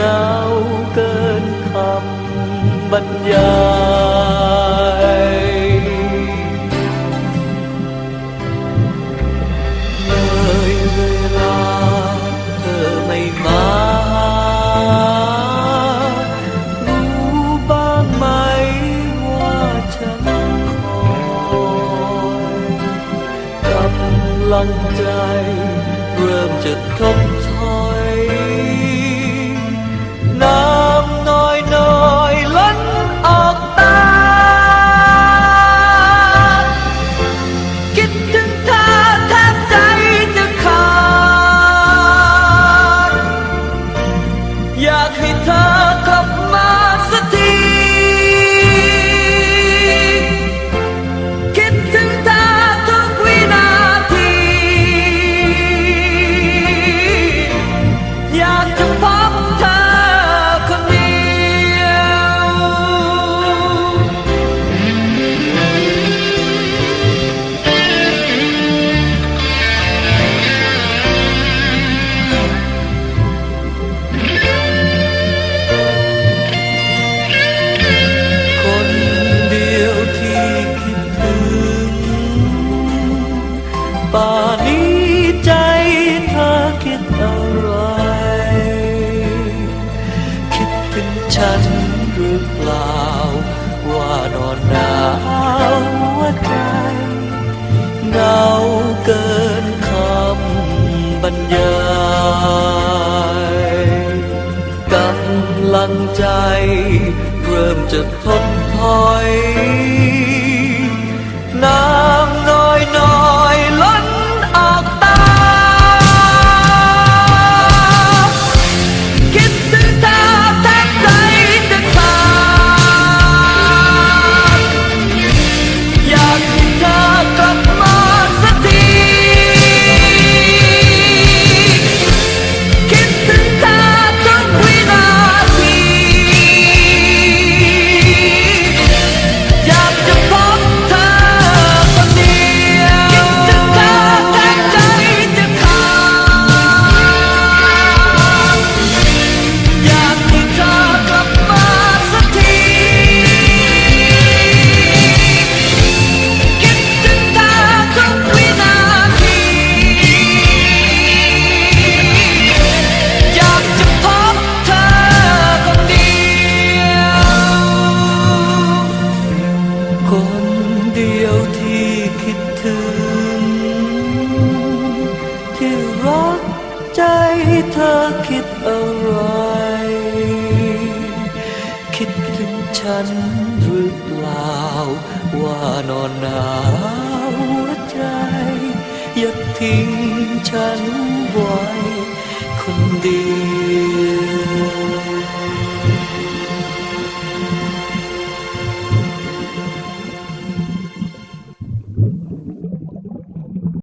งาเกินคำบรรยายเลยเวลาเธอไม่มารู้บ้างไหมว่าฉันคอยกำลังใจ เริ่มจะทบถอย ฉันหรือเปล่า ว่านอนหนาวหัวใจเหงาเกินคำบรรยายกำลังใจ เริ่มจะทดถอย คนเดียวที่คิดถึง ที่รักใจเธอคิดอะไร คิดถึงฉันหรือเปล่า ว่านอนหนาวหัวใจ อย่าทิ้งฉันไว้คนเดียว